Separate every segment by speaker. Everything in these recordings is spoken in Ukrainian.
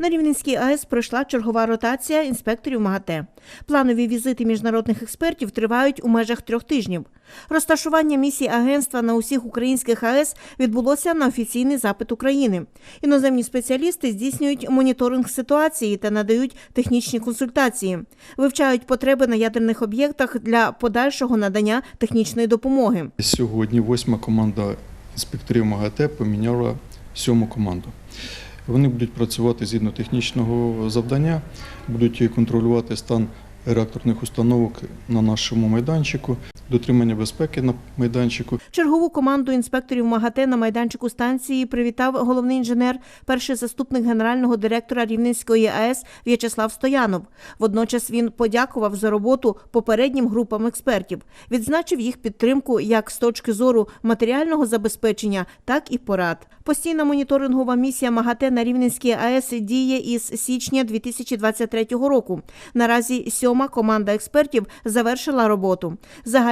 Speaker 1: На Рівненській АЕС пройшла чергова ротація інспекторів МАГАТЕ. Планові візити міжнародних експертів тривають у межах трьох тижнів. Розташування місії агентства на усіх українських АЕС відбулося на офіційний запит України. Іноземні спеціалісти здійснюють моніторинг ситуації та надають технічні консультації, вивчають потреби на ядерних об'єктах для подальшого надання технічної допомоги.
Speaker 2: Сьогодні восьма команда інспекторів МАГАТЕ поміняла сьому команду. Вони будуть працювати згідно технічного завдання, будуть контролювати стан реакторних установок на нашому майданчику, дотримання безпеки на майданчику.
Speaker 1: Чергову команду інспекторів МАГАТЕ на майданчику станції привітав головний інженер, перший заступник генерального директора Рівненської АЕС В'ячеслав Стоянов. Водночас він подякував за роботу попереднім групам експертів, відзначив їх підтримку як з точки зору матеріального забезпечення, так і порад. Постійна моніторингова місія МАГАТЕ на Рівненській АЕС діє із січня 2023 року. Наразі сьома команда експертів завершила роботу.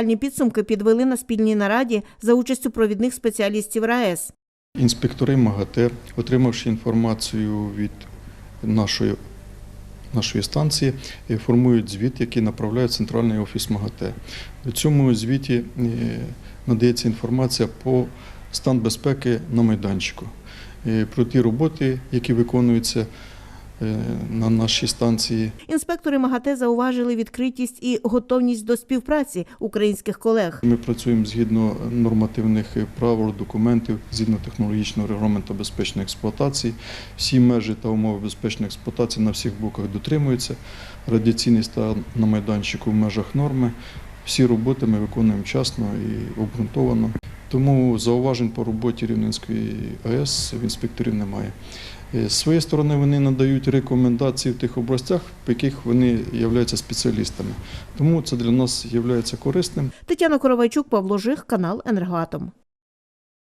Speaker 1: Загальні підсумки підвели на спільній нараді за участю провідних спеціалістів РаЕС.
Speaker 2: Інспектори МАГАТЕ, отримавши інформацію від нашої, нашої станції, е, формують звіт, який направляє центральний офіс МАГАТЕ. У цьому звіті е, надається інформація по стан безпеки на майданчику, е, про ті роботи, які виконуються на нашій станції.
Speaker 1: Інспектори МАГАТЕ зауважили відкритість і готовність до співпраці українських колег.
Speaker 2: Ми працюємо згідно нормативних правил, документів, згідно технологічного регламенту безпечної експлуатації. Всі межі та умови безпечної експлуатації на всіх блоках дотримуються. Радіаційний стан на майданчику в межах норми. Всі роботи ми виконуємо вчасно і обґрунтовано. Тому зауважень по роботі Рівненської АЕС в інспекторів немає. Е, З своєї сторони вони надають рекомендації в тих областях, в яких вони являються спеціалістами. Тому це для нас є корисним.
Speaker 1: Тетяна Коровайчук, Павло Жих, канал Енергоатом.